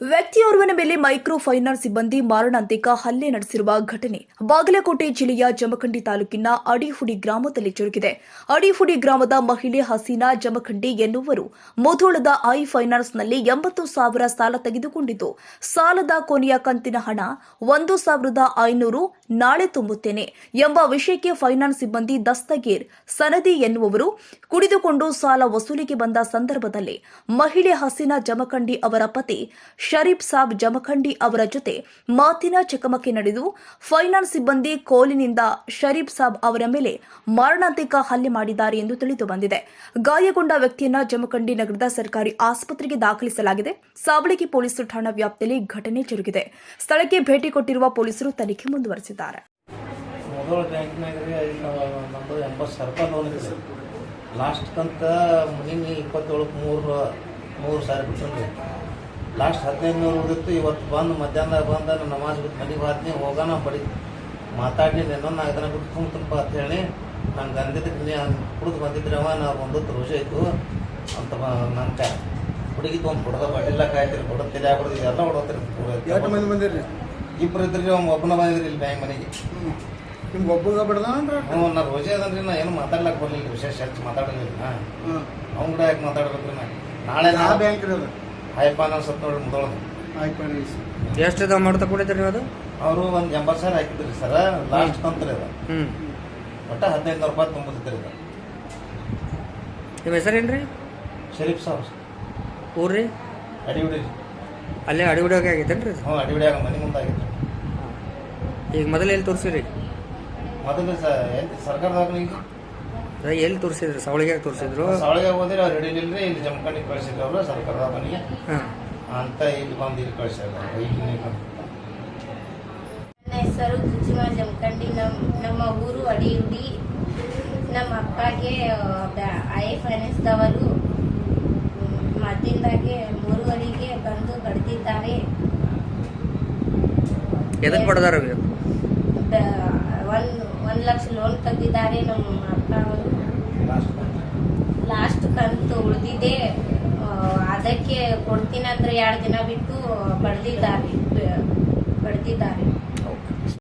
ವ್ಯಕ್ತಿಯೋರ್ವನ ಮೇಲೆ micro finance ಸಿಬ್ಬಂದಿ ಮಾರಣಾಂತಿಕ ಹಲ್ಲೆ ನಡೆಸಿರುವ ಘಟನೆ ಬಾಗಲಕೋಟೆ ಜಿಲ್ಲೆಯ ಜಮಖಂಡಿ ತಾಲೂಕಿನ ಅಡಿಹುಡಿ ಗ್ರಾಮದಲ್ಲಿ ಜರುಗಿದೆ. ಅಡಿಹುಡಿ ಗ್ರಾಮದ ಮಹಿಳೆ ಹಸೀನಾ ಜಮಖಂಡಿ ಎನ್ನುವರು ಮುಧೋಳದ ಐ ಫೈನಾನ್ಸ್ನಲ್ಲಿ ಎಂಬತ್ತು ಸಾವಿರ ಸಾಲ ತೆಗೆದುಕೊಂಡಿದ್ದು, ಸಾಲದ ಕೊನೆಯ ಕಂತಿನ ಹಣ ಒಂದು ಸಾವಿರದ ಐನೂರು ನಾಳೆ ತುಂಬುತ್ತೇನೆ ಎಂಬ ವಿಷಯಕ್ಕೆ ಫೈನಾನ್ಸ್ ಸಿಬ್ಬಂದಿ ದಸ್ತಗೀರ್ ಸನದಿ ಎನ್ನುವವರು ಕುಡಿದುಕೊಂಡು ಸಾಲ ವಸೂಲಿಗೆ ಬಂದ ಸಂದರ್ಭದಲ್ಲಿ ಮಹಿಳೆ ಹಸೀನಾ ಜಮಖಂಡಿ ಅವರ ಪತಿ ಶರೀಫ್ ಸಾಬ್ ಜಮಖಂಡಿ ಅವರ ಜೊತೆ ಮಾತಿನ ಚಕಮಕಿ ನಡೆದು ಫೈನಾನ್ಸ್ ಸಿಬ್ಬಂದಿ ಕೋಲಿನಿಂದ ಶರೀಫ್ ಸಾಬ್ ಅವರ ಮೇಲೆ ಮಾರಣಾಂತಿಕ ಹಲ್ಲೆ ಮಾಡಿದ್ದಾರೆ ಎಂದು ತಿಳಿದು ಬಂದಿದೆ. ಗಾಯಗೊಂಡ ವ್ಯಕ್ತಿಯನ್ನ ಜಮಖಂಡಿ ನಗರದ ಸರ್ಕಾರಿ ಆಸ್ಪತ್ರೆಗೆ ದಾಖಲಿಸಲಾಗಿದೆ. ಸಾವಳಗಿ ಪೊಲೀಸ್ ಠಾಣಾ ವ್ಯಾಪ್ತಿಯಲ್ಲಿ ಘಟನೆ ಜರುಗಿದೆ. ಸ್ಥಳಕ್ಕೆ ಭೇಟಿ ಕೊಟ್ಟಿರುವ ಪೊಲೀಸರು ತನಿಖೆ ಮುಂದುವರೆಸಿದ್ದಾರೆ. ಲಾಸ್ಟ್ ಕಂತ ಮುಗಿನಿ ಇಪ್ಪತ್ತೇಳಕ್ಕೆ ಮೂರು ಮೂರು ಸಾವಿರ ಬಿಟ್ಟಂಗೆ ಲಾಸ್ಟ್ ಹದಿನೈದು ನೂರು ಉಳಿದಿತ್ತು ಇವತ್ತು ಬಂದು ಮಧ್ಯಾಹ್ನದಾಗ ಬಂದ ನಮಾಜ್ ಬಿಟ್ಟು ಮನೆಗೆ ಹೋದ್ನಿ ಹೋಗೋಣ ಬಡಿ ಮಾತಾಡಿ ಇನ್ನೊಂದು ನಾಲ್ಕು ದಿನ ಬಿಟ್ಟು ತುಂಬ ಅಂತ ಹೇಳಿ ನಂಗೆ ಅಂದಿದ್ದಕ್ಕೆ ನೀ ಕುಡಿದು ಬಂದಿದ್ರವ ನಾವು ಒಂದು ರೋಷ ಇತ್ತು ಅಂತ ನಂಗೆ ಹುಡುಗಿ ತೊಗೊಂಡು ಕೊಡದ ಬಡ್ಡಿಲ್ಲ ಕಾಯ್ತಿರಿ ಕೊಡದ ತಲೆ ಹೊಡೆದು ಎಲ್ಲ ಹೊಡೋತಿರಿ. ಹೊಡೋತ್ರಿ ಮಂದಿ ಬಂದಿರಿ? ಇಬ್ಬರು ಇದ್ರಿ ಅವ್ನು ಒಬ್ಬನ ಬಂದಿದ್ರಿ ಇಲ್ಲಿ ಬ್ಯಾಂಕ್ ಮನೆಗೆ. ನಿಮ್ಗೆ ಒಬ್ಬಗ ಬಿಡ್ದಾನ್ರಿ ಹ್ಞೂ ನಾ ರೋಜೆ ಅದನ್ರಿ ನಾ ಏನು ಮಾತಾಡ್ಲಕ್ಕೆ ಬರಲಿಲ್ಲ ವಿಶೇಷ ಹೆಚ್ಚು ಮಾತಾಡಲಿಲ್ಲ ಅವ್ನು ಕೂಡ ಯಾಕೆ ಮಾತಾಡ್ಬೇಕ್ರಿ ನಾ. ನಾಳೆ ನಾ ಬ್ಯಾಂಕ್ ರೀ ಅನ್ಸತ್ ನೋಡ್ರಿ ಮುದೋಳದು ಆಯ್ತು ಎಷ್ಟು ಅಮೌಂಟ್ ತಗೊಂಡಿದ್ರಿ ಅದು? ಅವರು ಒಂದು ಎಂಬತ್ತು ಸಾವಿರ ಹಾಕಿದ್ರಿ ಸರ್ ಲಾಸ್ಟ್ ಕಂತ್ರ ಅದು. ಹ್ಞೂ ಒಟ್ಟ ಹದಿನೈದು ರೂಪಾಯಿ ತುಂಬಿದ್ರಿ ಅದು. ನಿಮ್ಮ ಹೆಸರೇನು ರೀ ಶರೀಫ್ ಸಾಬ್ ಊರು ರೀ ಅಲ್ಲೇ ಅಡಿಬಿಡೋಕೆ ಆಗೈತೇನು ರೀ ಹ್ಞೂ ಅಡಿ ಹುಡಿಯಾಗ ಮನೆ ಮುಂದೆ ಆಗಿತ್ತು ಈಗ ಮೊದಲು ಎಲ್ಲಿ ತೋರಿಸಿರಿ? ಮೊದಲು ಸ ಎಲ್ಲಿ ಸರ್ಕಾರದಾಗ ಈಗ ಎಲ್ಲಿ ತೋರಿಸಿದ್ರು? ಸವಳಿಗೆ ತೋರಿಸಿದ್ರು? ಸವಳಿಗೆ ಹೋದ್ರೆ ಅವ್ರು ರೆಡಿ ಇಲ್ರಿ ಇಲ್ಲಿ ಜಮಖಂಡಿಗೆ ಕಳಿಸಿದ್ರು ಅವರು ಸರ್ಕಾರದ ಮನೆಗೆ. ಹಾಂ. ಅಂತ ಇಲ್ಲಿ ಬಂದು ಇಲ್ಲಿ ಕಳಿಸಿದ್ರು ನನ್ನ ಹೆಸರು ಕುಸುಮ ಜಮಖಂಡಿ. ನಮ್ಮ ನಮ್ಮ ಊರು ಅಡಿಯುಡಿ. ನಮ್ಮ ಅಪ್ಪಗೆ ಐ ಫೈನಾನ್ಸ್ದವರು ಮದ್ದಿಂದಾಗೆ ಮೂರುವರೆಗೆ ಬಂದು ಬಡ್ದಿದ್ದಾರೆ. ಎದಕ್ಕೆ ಒಂದು ಒಂದು ಲಕ್ಷ ಲೋನ್ ತೆಗೆದಿದ್ದಾರೆ ನಮ್ಮ ಅಪ್ಪ ಅವರು ಲಾಸ್ಟ್ ಲಾಸ್ಟ್ ಉಳಿದಿದೆ ಅದಕ್ಕೆ ಕೊಡ್ತೀನಂದ್ರೆ ಎರಡು ದಿನ ಬಿಟ್ಟು ಬಡ್ದಿದ್ದಾರೆ. ಬಡ್ದಿದ್ದಾರೆ.